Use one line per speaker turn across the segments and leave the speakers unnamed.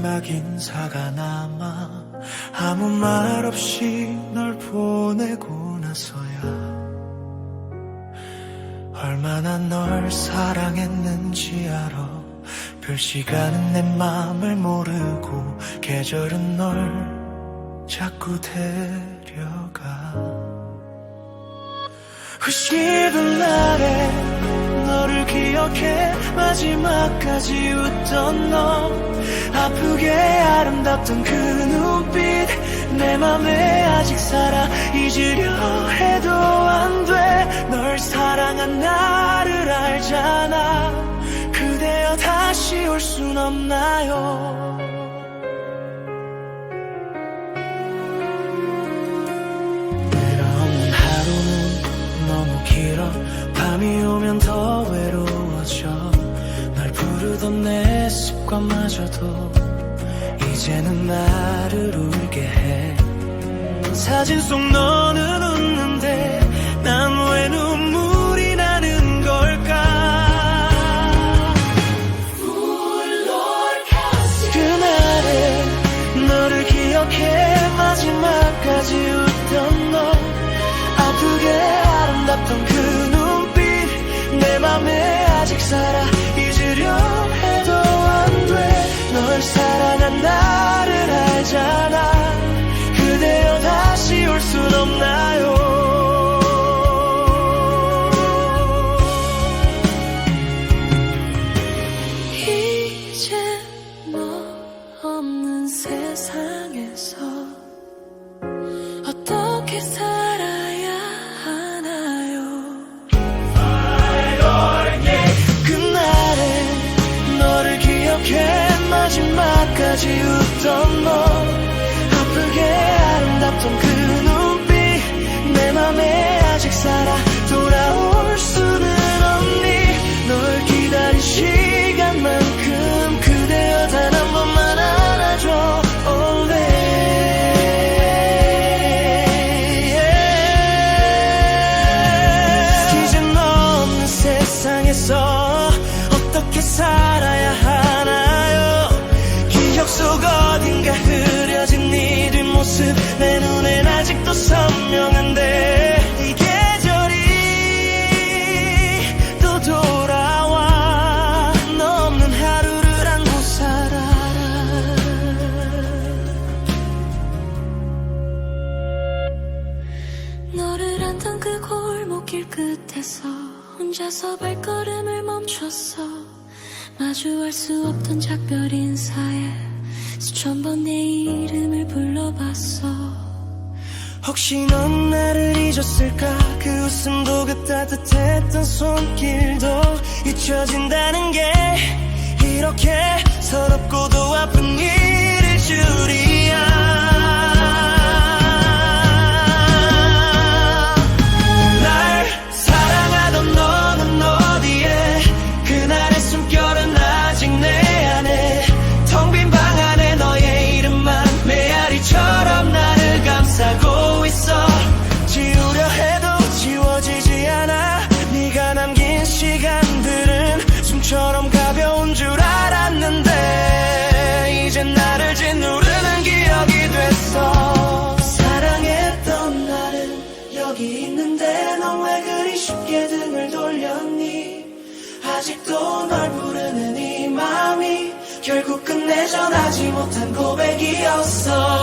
마지막 인사가 남아 아무 말 없이 널 보내고 나서야. 얼마나 널 사랑했는지 알아. 별 시간은 내 맘을 모르고 계절은 널 자꾸 데려가. 후시던 날에 기억해. 마지막까지 웃던 너. 아프게 아름답던 그 눈빛. 내 맘에 아직 살아 잊으려 해도 안 돼. 널 사랑한 나를 알잖아. 그대여 다시 올 순 없나요 널 부르던 내 습관마저도 이제는 나를 울게 해. 사진 속 너는
어떻게 살아야 하나요?
기억 속 어딘가 흐려진 네 뒷모습. 내 눈엔 아직도 선명한데 이 계절이 또 돌아와. 너 없는 하루를 안고 살아라.
너를 안던 그 골목길 끝에서 혼자서 발걸음을 멈췄어 마주할 수 없던 작별 인사에 수천 번 내 이름을 불러봤어.
혹시 넌 나를 잊었을까? 그 웃음도 그 따뜻했던 손길도 잊혀진다는 게 이렇게 서럽고도 아픈 일일 줄이야 내 전하지 못한 고백이었어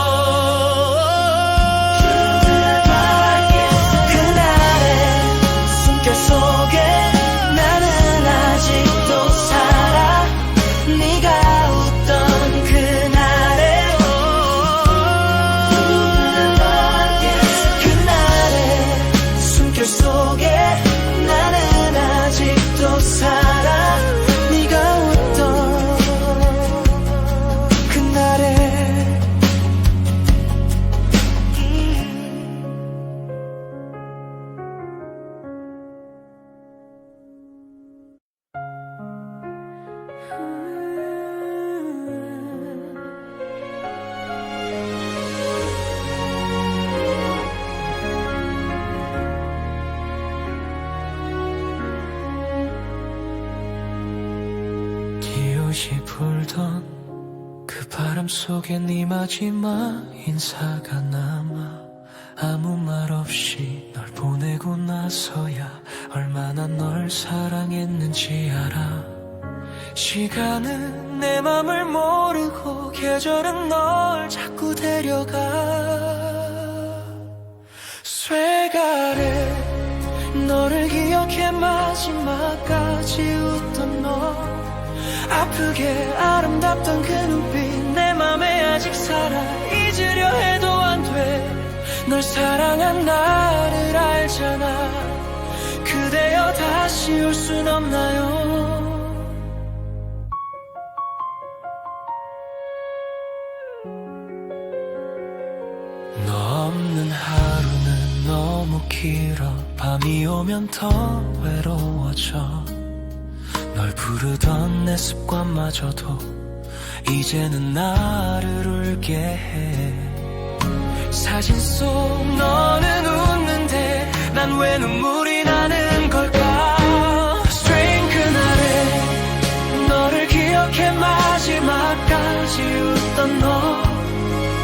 바람 속에 네 마지막 인사가 남아 아무 말 없이 널 보내고 나서야 얼마나 널 사랑했는지 알아. 시간은 내 맘을 모르고 계절은 널 자꾸 데려가. 쇠가래 너를 기억해 마지막까지 웃던 너. 아프게 아름답던 그 눈빛 아직 살아 잊으려 해도 안 돼. 널 사랑한 나를 알잖아. 그대여 다시 올 순 없나요? 너 없는 하루는 너무 길어. 밤이 오면 더 외로워져. 널 부르던 내 습관마저도 이제는 나를 울게 해. 사진 속 너는 웃는데 난 왜 눈물이 나는 걸까? Strange 그날에 너를 기억해 마지막까지 웃던 너.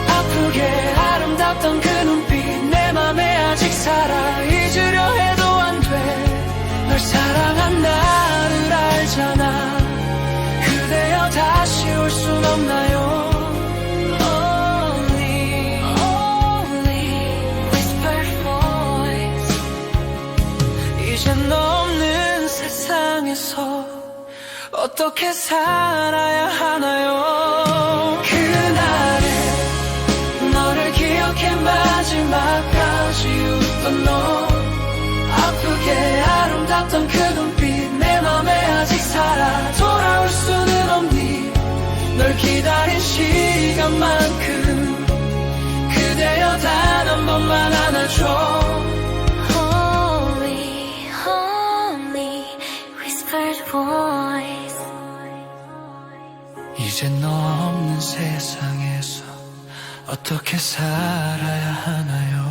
아프게 아름답던 그 눈빛 내 맘에 아직 살아 잊으려 해도 안 돼. 널 사랑한 나 세상에서 어떻게 살아야 하나요? 그날에 너를 기억해 마지막까지 웃던 너 아프게 아름답던 그 눈빛 내 맘에 아직 살아 돌아올 수는 없니? 널 기다린 시간만큼 이제 너 없는 세상에서 어떻게 살아야 하나요?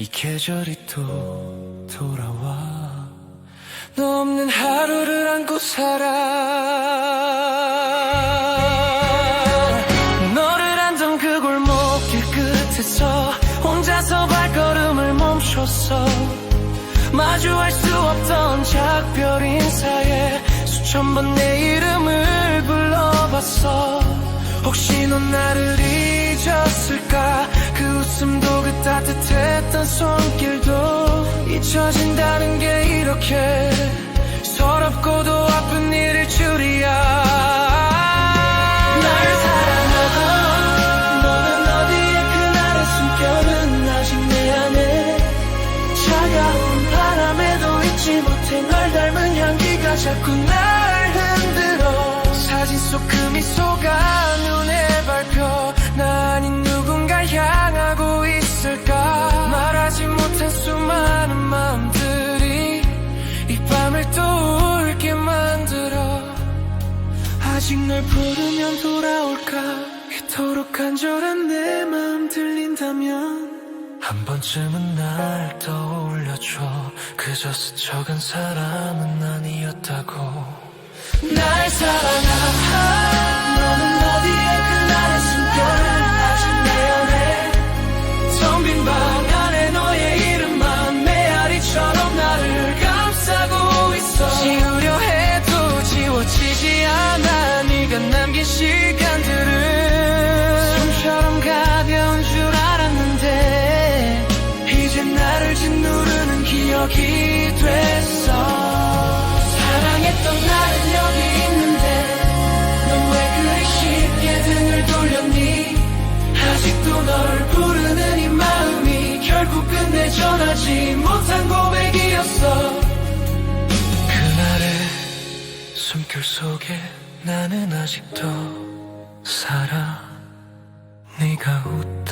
이 계절이 또 돌아와. 너 없는 하루를 안고 살아. 너를 안던 그 골목길 끝에서 혼자서 발걸음을 멈췄어. 마주할 수 없던 작별 인사에 수천 번 내 이름을 불러봤어. 혹시 넌 나를 잊었을까? 그 웃음도 그 따뜻했던 손길도 잊혀진다는 게 이렇게 서럽고도 아픈 일일 줄이야. 날 사랑하던 너는 어디에 그날의 숨결은 아직 내 안에. 차가운 바람에도 잊지 못해 널 닮은 향기가 자꾸 날 흔들어. 사진 속 그 미소가 눈에 아직 널 부르면 돌아올까? 그토록 간절한 내 마음 들린다면 한 번쯤은 날 떠올려줘. 그저 스쳐간 사람은 아니었 음 하지 못한 고백이었어. 그날의 숨결 속에 나는 아직도 살아 네가 웃